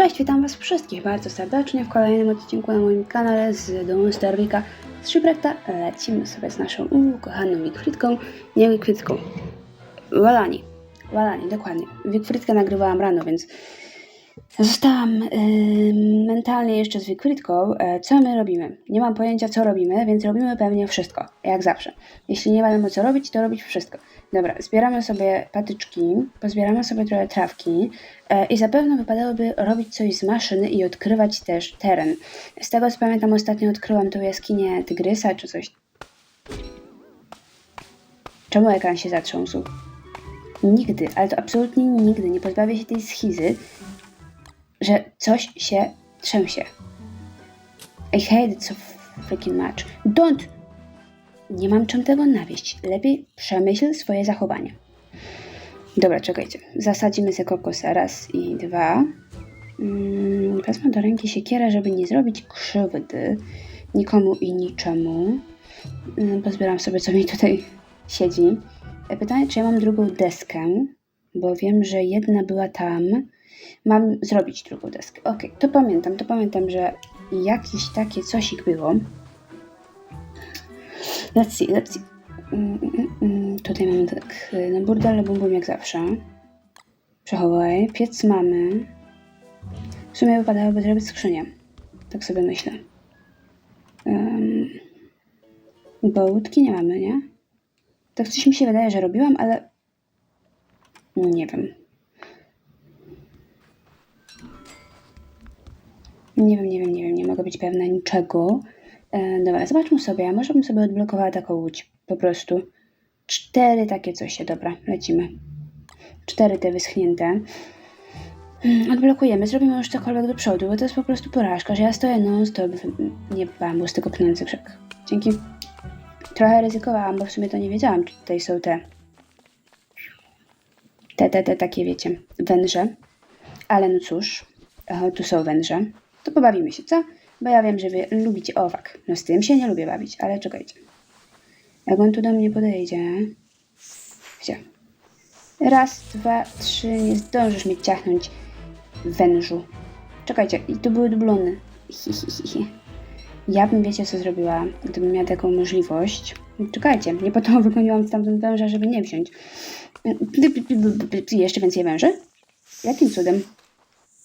Cześć, witam Was wszystkich bardzo serdecznie w kolejnym odcinku na moim kanale z domu Starwika z Shipwrecka. Lecimy sobie z naszą ukochaną Wikfrytką, nie Wikfrytką, Walani, Walani, dokładnie. Wikfrytkę nagrywałam rano, więc zostałam ym, mentalnie jeszcze z Wikfrytką. E, co my robimy? Nie mam pojęcia co robimy, więc robimy pewnie wszystko, jak zawsze. Jeśli nie wiadomo co robić, to robić wszystko. Dobra, zbieramy sobie patyczki, pozbieramy sobie trochę trawki e, i zapewne wypadałoby robić coś z maszyny i odkrywać też teren. Z tego co pamiętam, ostatnio odkryłam tą jaskinię tygrysa czy coś. Czemu ekran się zatrząsł? Nigdy, ale to absolutnie nigdy nie pozbawię się tej schizy, że coś się trzęsie. I hate it so freaking much. Don't! Nie mam czym tego nawieść. Lepiej przemyśl swoje zachowanie. Dobra, czekajcie. Zasadzimy sobie kokosa. Raz i dwa. Mm, wezmę do ręki siekierę, żeby nie zrobić krzywdy nikomu i niczemu. Mm, pozbieram sobie, co mi tutaj siedzi. E, Pytanie, czy ja mam drugą deskę, bo wiem, że jedna była tam. Mam zrobić drugą deskę. Okej, to pamiętam, to pamiętam, że jakieś takie cosik było. Let's see, let's see. Mm, mm, mm. Tutaj mamy tak, y, no burdel, bum bum jak zawsze. Przechowaj, piec mamy. W sumie wypadałoby zrobić skrzynię. Tak sobie myślę. Um, bołtki nie mamy, nie? Tak coś mi się wydaje, że robiłam, ale nie wiem. Nie wiem, nie wiem, nie wiem, nie mogę być pewna niczego. E, dobra, zobaczmy sobie. Może bym sobie odblokowała taką łódź. Po prostu. Cztery takie coś się. Dobra, lecimy. Cztery te wyschnięte. Mm, Odblokujemy, zrobimy już cokolwiek do przodu, bo to jest po prostu porażka, że ja stoję non stop. Nie bambus, tylko pnący brzeg. Dzięki. Trochę ryzykowałam, bo w sumie to nie wiedziałam, czy tutaj są te. Te, te, te takie, wiecie, węże. Ale no cóż, tu są węże. To pobawimy się, co? Bo ja wiem, że wy lubicie owak. No z tym się nie lubię bawić, ale czekajcie. Jak on tu do mnie podejdzie... Gdzie? Raz, dwa, trzy, nie zdążysz mnie ciachnąć, wężu. Czekajcie, i tu były dublony. Hi, hi, hi, hi. Ja bym, wiecie, co zrobiła, gdybym miała taką możliwość. Czekajcie, nie po to wygoniłam stamtąd węża, żeby nie wziąć. Jeszcze więcej węży? Jakim cudem?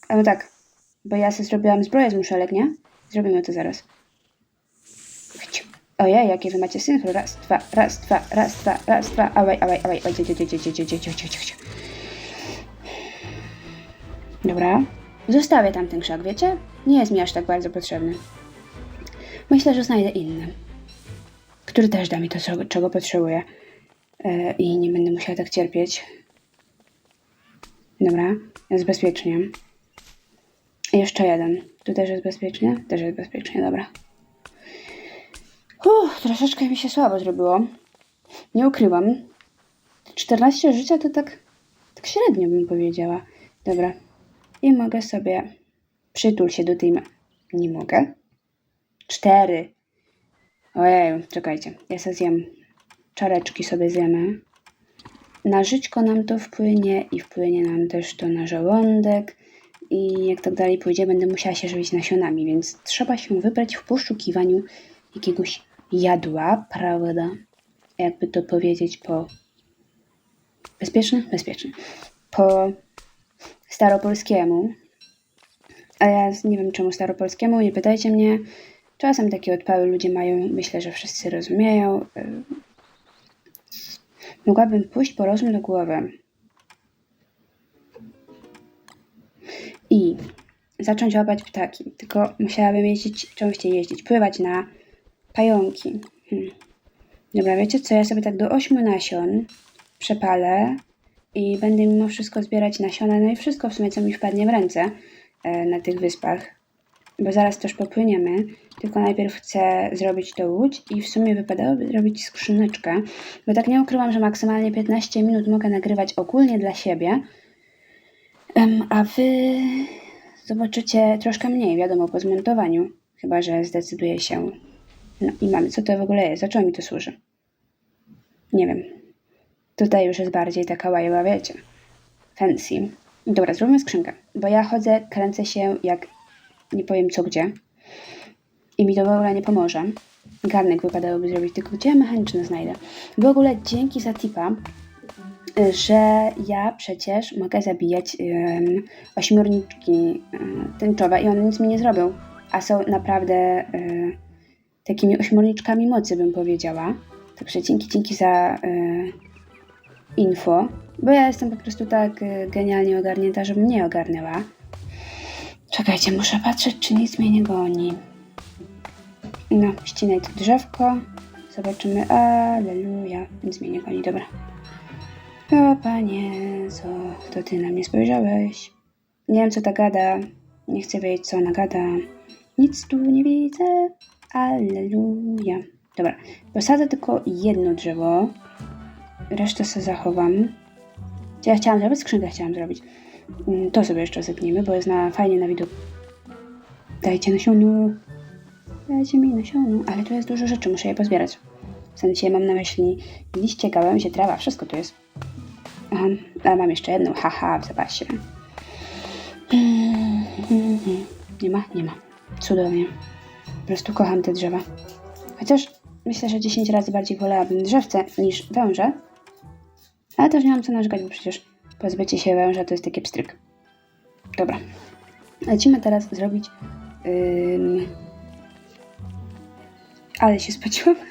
A no tak, bo ja sobie zrobiłam zbroję z muszelek, nie? Zrobimy to zaraz. Ojej, jakie wy macie synchro. Raz, dwa, raz, dwa, raz, dwa, raz, dwa. Awaj, awaj, awaj. Dobra. Zostawię tam ten krzak, wiecie? Nie jest mi aż tak bardzo potrzebny. Myślę, że znajdę inny, który też da mi to, czego potrzebuję. Yy, I nie będę musiała tak cierpieć. Dobra, ja zbezpieczniam. Jeszcze jeden. Tu też jest bezpiecznie? Też jest bezpiecznie, dobra. Uff, troszeczkę mi się słabo zrobiło. Nie ukrywam. 14 życia to tak, tak średnio bym powiedziała. Dobra. I mogę sobie... Przytul się do tej... Nie mogę. Cztery. Ojej, czekajcie. Ja sobie zjem. Czareczki sobie zjemy. Na żyćko nam to wpłynie i wpłynie nam też to na żołądek. I jak tak dalej pójdzie, będę musiała się żywić nasionami, więc trzeba się wybrać w poszukiwaniu jakiegoś jadła, prawda? Jakby to powiedzieć po... Bezpieczny? Bezpieczny. Po staropolskiemu. A ja nie wiem czemu staropolskiemu, nie pytajcie mnie. Czasem takie odpały ludzie mają, myślę, że wszyscy rozumieją. Mogłabym pójść po rozum do głowy. I zacząć łapać ptaki. Tylko musiałabym jeździć, częściej jeździć, pływać na pająki. Hmm. Dobra, wiecie co? Ja sobie tak do ośmiu nasion przepalę i będę mimo wszystko zbierać nasiona, no i wszystko w sumie, co mi wpadnie w ręce e, na tych wyspach. Bo zaraz też popłyniemy, tylko najpierw chcę zrobić tą łódź i w sumie wypadałoby zrobić skrzyneczkę, bo tak nie ukrywam, że maksymalnie 15 minut mogę nagrywać ogólnie dla siebie, a wy zobaczycie troszkę mniej, wiadomo, po zmontowaniu. Chyba, że zdecyduje się. No i mamy, co to w ogóle jest? Za mi to służy? Nie wiem. Tutaj już jest bardziej taka łajba, wiecie. Fancy. Dobra, zrobimy skrzynkę, bo ja chodzę, kręcę się jak nie powiem co gdzie i mi to w ogóle nie pomoże. Garnek wypadałoby zrobić, tylko gdzie ja mechaniczny znajdę? W ogóle dzięki za tipa, że ja przecież mogę zabijać ym, ośmiorniczki tęczowe i one nic mi nie zrobią, a są naprawdę y, takimi ośmiorniczkami mocy, bym powiedziała. Także dzięki, dzięki za y, info, bo ja jestem po prostu tak y, genialnie ogarnięta, żeby mnie ogarnęła. Czekajcie, muszę patrzeć, czy nic mnie nie goni. No, ścinaj to drzewko. Zobaczymy. Aleluja. Nic mnie nie goni, dobra. O panie, co to ty na mnie spojrzałeś? Nie wiem, co ta gada. Nie chcę wiedzieć, co ona gada. Nic tu nie widzę. Aleluja. Dobra, posadzę tylko jedno drzewo. Resztę sobie zachowam. Co ja chciałam zrobić? Skrzynkę chciałam zrobić. Mm, To sobie jeszcze zepnijmy, bo jest na, fajnie na widok. Dajcie nasionu. Dajcie mi nasionu. Ale tu jest dużo rzeczy, muszę je pozbierać. W sensie mam na myśli liście, gałęzie, trawa, wszystko tu jest. Aha, ale mam jeszcze jedną, haha, w zapasie. Nie ma? Nie ma. Cudownie. Po prostu kocham te drzewa. Chociaż myślę, że 10 razy bardziej wolałabym drzewce niż węże. Ale też nie mam co narzekać, bo przecież pozbycie się węża to jest taki pstryk. Dobra. Lecimy teraz zrobić... Ym... Ale się spociłam.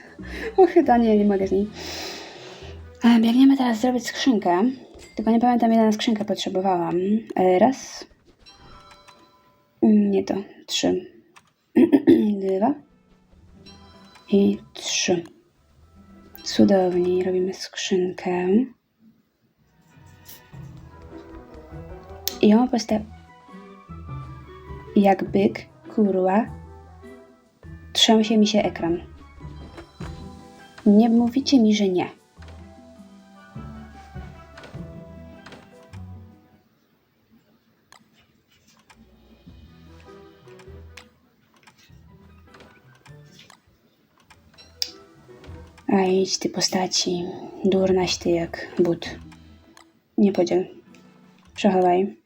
O, chyba nie, nie mogę z niej. Biegniemy teraz zrobić skrzynkę. Tylko nie pamiętam, ile na skrzynkę potrzebowałam. E, Raz. Mm, Nie to. Trzy. Dwa. I trzy. Cudownie. Robimy skrzynkę. I ją postawię. Jak byk, kurła, trzęsie mi się ekran. Nie mówicie mi, że nie. A idź ty postaci, durnaś ty jak but. Nie podziel. Przechowaj.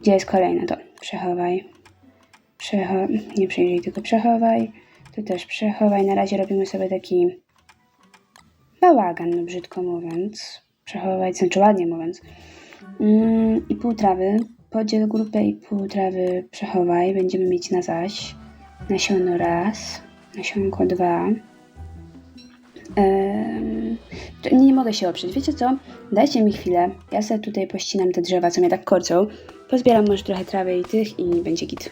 Gdzie jest kolejna? To przechowaj. Przecho... Nie przyjrzyj, tylko przechowaj. Tu też przechowaj. Na razie robimy sobie taki bałagan, no brzydko mówiąc. Przechowywać, znaczy ładnie mówiąc. Mm, I pół trawy. Podziel grupę i pół trawy przechowaj. Będziemy mieć na zaś. Nasiono raz. Nasionko dwa. To nie mogę się oprzeć. Wiecie co? Dajcie mi chwilę. Ja sobie tutaj pościnam te drzewa, co mnie tak korcą. Pozbieram może trochę trawy i tych i będzie git.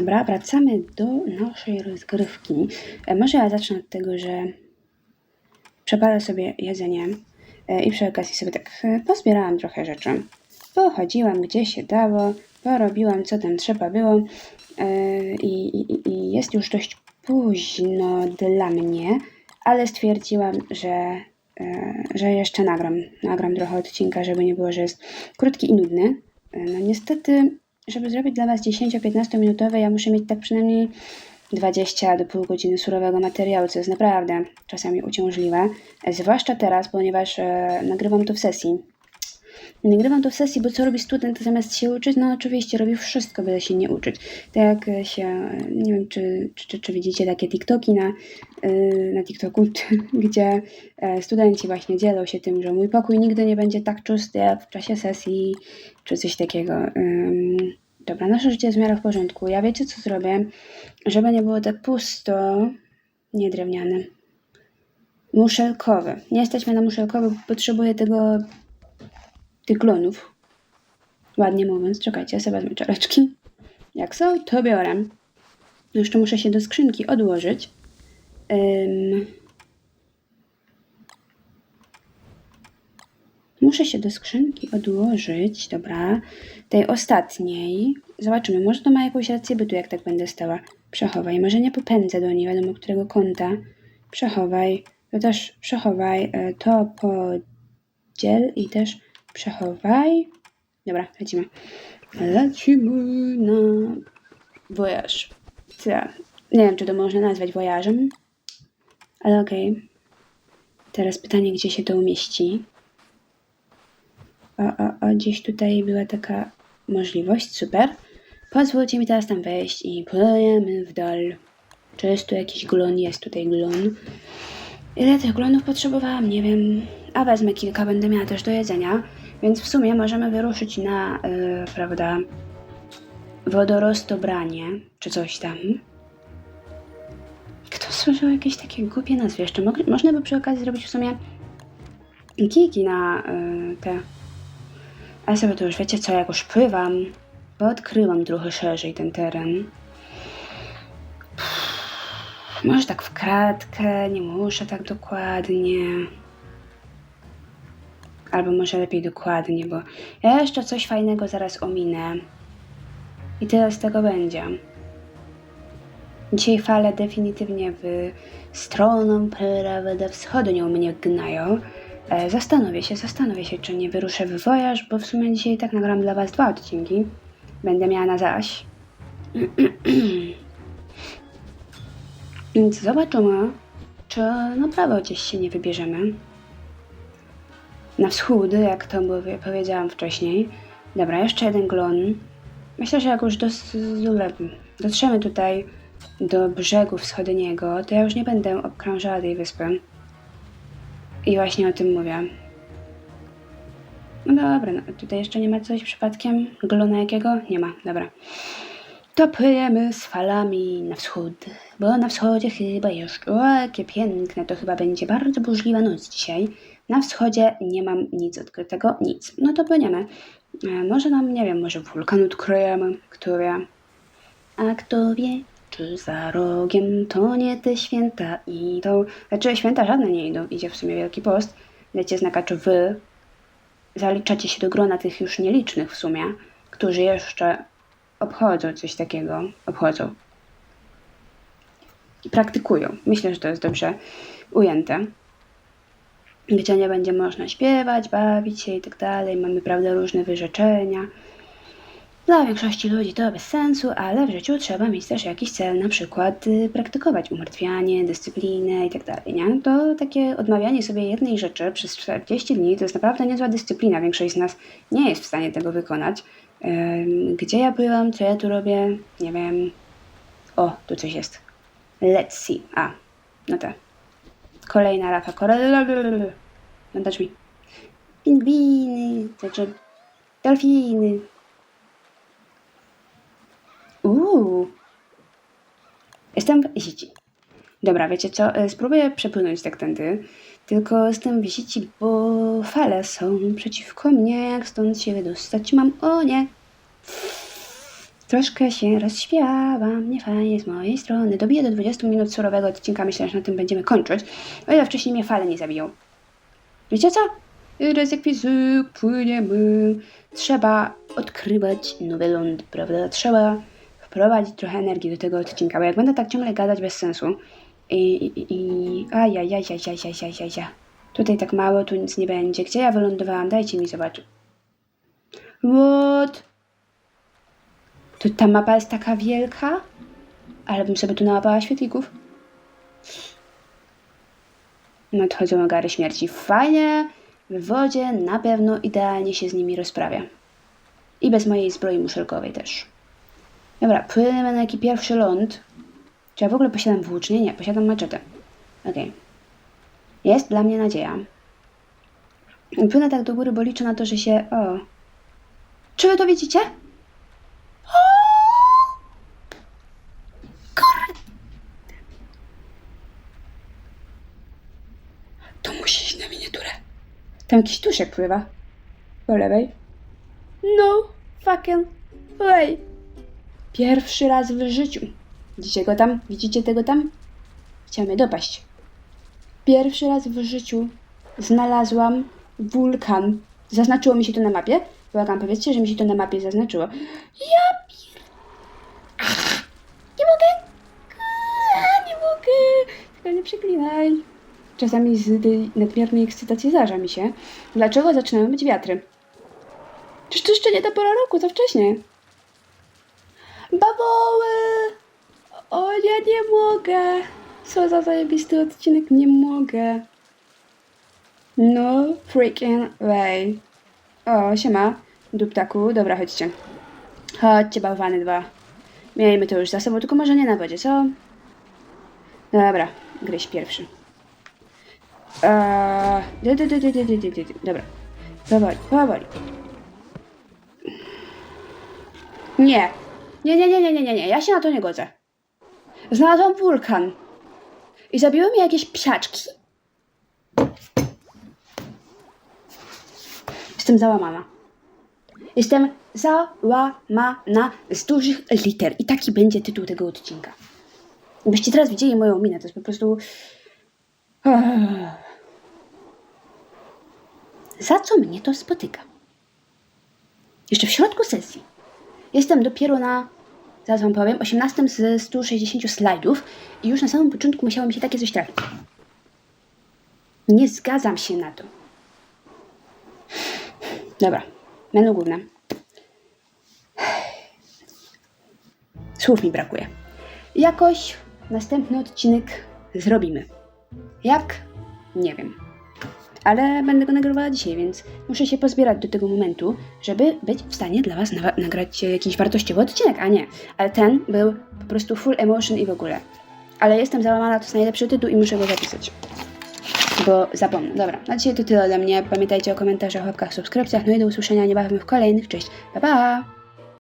Dobra, wracamy do naszej rozgrywki. E, Może ja zacznę od tego, że przepalę sobie jedzenie e, i przy okazji sobie tak e, pozbierałam trochę rzeczy. Pochodziłam gdzie się dało, porobiłam co tam trzeba było i, i, i jest już dość późno dla mnie, ale stwierdziłam, że, że jeszcze nagram, nagram trochę odcinka, żeby nie było, że jest krótki i nudny. No niestety, żeby zrobić dla Was 10-15 minutowe, ja muszę mieć tak przynajmniej 20 do pół godziny surowego materiału, co jest naprawdę czasami uciążliwe. Zwłaszcza teraz, ponieważ e, nagrywam to w sesji. Nagrywam to w sesji, bo co robi student zamiast się uczyć? No oczywiście robi wszystko, byle się nie uczyć. Tak jak się, nie wiem czy, czy, czy, czy widzicie takie TikToki na, yy, na TikToku, gdzie e, studenci właśnie dzielą się tym, że mój pokój nigdy nie będzie tak czysty jak w czasie sesji, czy coś takiego. Ym, dobra, nasze życie jest w miarę w porządku. Ja wiecie co zrobię? Żeby nie było tak pusto, nie drewniane. Muszelkowy. Nie mnie na muszelkowy, potrzebuję tego tych glonów. Ładnie mówiąc, czekajcie, ja sobie wezmę czareczki. Jak są, to biorę. Jeszcze muszę się do skrzynki odłożyć. Ym... Muszę się do skrzynki odłożyć, dobra, tej ostatniej. Zobaczymy, może to ma jakąś rację bytu, jak tak będę stała. Przechowaj, może nie popędzę do niej, wiadomo którego kąta. Przechowaj, to też przechowaj, e, to podziel i też przechowaj. Dobra, lecimy. Lecimy na. Co? Nie wiem, czy to można nazwać voyażem, ale okej. Teraz pytanie, gdzie się to umieści. O, o, o, gdzieś tutaj była taka możliwość, super. Pozwólcie mi teraz tam wejść i płyniemy w dal. Czy jest tu jakiś glon? Jest tutaj glon. Ile tych glonów potrzebowałam? Nie wiem. A wezmę kilka, będę miała też do jedzenia. Więc w sumie możemy wyruszyć na, yy, prawda, wodorostobranie, czy coś tam. Kto słyszał jakieś takie głupie nazwy jeszcze? Mogli, można by przy okazji zrobić w sumie kiki na yy, te a sobie to już wiecie co, jak już pływam, bo odkryłam trochę szerzej ten teren. Może tak w kratkę, nie muszę tak dokładnie. Albo może lepiej dokładnie, bo ja jeszcze coś fajnego zaraz ominę. I tyle z tego będzie. Dzisiaj fale definitywnie w stronę prawdę wschodnią mnie gnają. E, Zastanowię się, zastanowię się, czy nie wyruszę w wojaż, bo w sumie dzisiaj tak nagram dla Was dwa odcinki. Będę miała na zaś. Więc zobaczymy, czy naprawdę gdzieś się nie wybierzemy. Na wschód, jak to powiedziałam wcześniej. Dobra, jeszcze jeden glon. Myślę, że jak już dos- dotrzemy tutaj do brzegu wschodniego, to ja już nie będę obkrążała tej wyspy. I właśnie o tym mówię. No dobra, no, tutaj jeszcze nie ma coś przypadkiem? Glona jakiego? Nie ma, dobra. To z falami na wschód, bo na wschodzie chyba jeszcze, o jakie piękne, to chyba będzie bardzo burzliwa noc dzisiaj. Na wschodzie nie mam nic odkrytego, nic. No to płyniemy. E, może nam, nie wiem, może wulkan odkryjemy, wie. A kto wie, czy za rogiem to nie te święta idą. Znaczy święta żadne nie idą, idzie w sumie Wielki Post. Lecie znaka, czy wy zaliczacie się do grona tych już nielicznych w sumie, którzy jeszcze obchodzą coś takiego. Obchodzą. I praktykują. Myślę, że to jest dobrze ujęte. Gdzie nie będzie można śpiewać, bawić się i tak dalej. Mamy, prawda, różne wyrzeczenia. Dla większości ludzi to bez sensu, ale w życiu trzeba mieć też jakiś cel, na przykład y, praktykować umartwianie, dyscyplinę i tak nie? To takie odmawianie sobie jednej rzeczy przez 40 dni to jest naprawdę niezła dyscyplina. Większość z nas nie jest w stanie tego wykonać. Gdzie ja byłam, co ja tu robię, nie wiem. O, tu coś jest. Let's see. A, no tak. Kolejna rafa. Korel... No dacz mi. Pingwiny, znaczy delfiny. Uuu. Jestem w sieci. Dobra, wiecie co? e, Spróbuję przepłynąć tak tędy. Tylko jestem w sieci, bo fale są przeciwko mnie. Jak stąd się wydostać mam? O nie! Troszkę się rozśpiewam, nie fajnie z mojej strony. Dobiję do 20 minut surowego odcinka, myślę, że na tym będziemy kończyć. O ile wcześniej mnie fale nie zabiją. Wiecie co? Rezekwizy, płyniemy. Trzeba odkrywać nowy ląd, prawda? Trzeba wprowadzić trochę energii do tego odcinka, bo jak będę tak ciągle gadać bez sensu i... i, i ajajajajajajajajaj. Tutaj tak mało, tu nic nie będzie. Gdzie ja wylądowałam? Dajcie mi zobaczyć. What? To ta mapa jest taka wielka? Ale bym sobie tu nałapała świetlików. Nadchodzą ogary śmierci. Fajnie. W wodzie na pewno idealnie się z nimi rozprawia. I bez mojej zbroi muszelkowej też. Dobra, płyniemy na jaki pierwszy ląd. Czy ja w ogóle posiadam włócznie? Nie, posiadam maczetę. Okej. Jest dla mnie nadzieja. Płynę tak do góry, bo liczę na to, że się... O. Czy wy to widzicie? To musi iść na miniaturę. Tam jakiś tuszek pływa. Po lewej. No fucking way. Pierwszy raz w życiu Widzicie go tam? Widzicie tego tam? Chciał mnie dopaść. Pierwszy raz w życiu znalazłam wulkan. Zaznaczyło mi się to na mapie? Błagam, powiedzcie, że mi się to na mapie zaznaczyło. Ja pier... Ach, Nie mogę! A, nie mogę! Tylko nie przeklinaj. Czasami z tej nadmiernej ekscytacji zdarza mi się. Dlaczego zaczynają być wiatry? Czyż to jeszcze nie ta pora roku, to wcześniej. Baboły! O, ja nie mogę! Co za zajebisty odcinek, nie mogę. No freaking way. O, siema, duptaku. Dobra, chodźcie. Chodźcie, bałwany dwa. Miejmy to już za sobą, tylko może nie na wodzie, co? Dobra, gryź pierwszy. Dobra. Powoli, powoli. Nie, nie, nie, nie, nie, nie, nie, nie. Ja się na to nie godzę. Znalazłam wulkan. I zabiły mnie jakieś psiaczki. Jestem załamana. Jestem załamana z dużych liter. I taki będzie tytuł tego odcinka. Byście teraz widzieli moją minę, to jest po prostu... Za co mnie to spotyka? Jeszcze w środku sesji. Jestem dopiero na, zaraz wam powiem, 18 z 160 slajdów i już na samym początku musiało mi się takie coś trafić. Nie zgadzam się na to. Dobra, menu główne. Słów mi brakuje. Jakoś następny odcinek zrobimy. Jak? Nie wiem. Ale będę go nagrywała dzisiaj, więc muszę się pozbierać do tego momentu, żeby być w stanie dla Was nawa- nagrać e, jakiś wartościowy odcinek, a nie. Ale ten był po prostu full emotion i w ogóle. Ale jestem załamana, to jest najlepszy tytuł i muszę go zapisać. Bo zapomnę. Dobra, na dzisiaj to tyle ode mnie. Pamiętajcie o komentarzach, łapkach, subskrypcjach. No i do usłyszenia niebawem w kolejnych. Cześć, pa pa!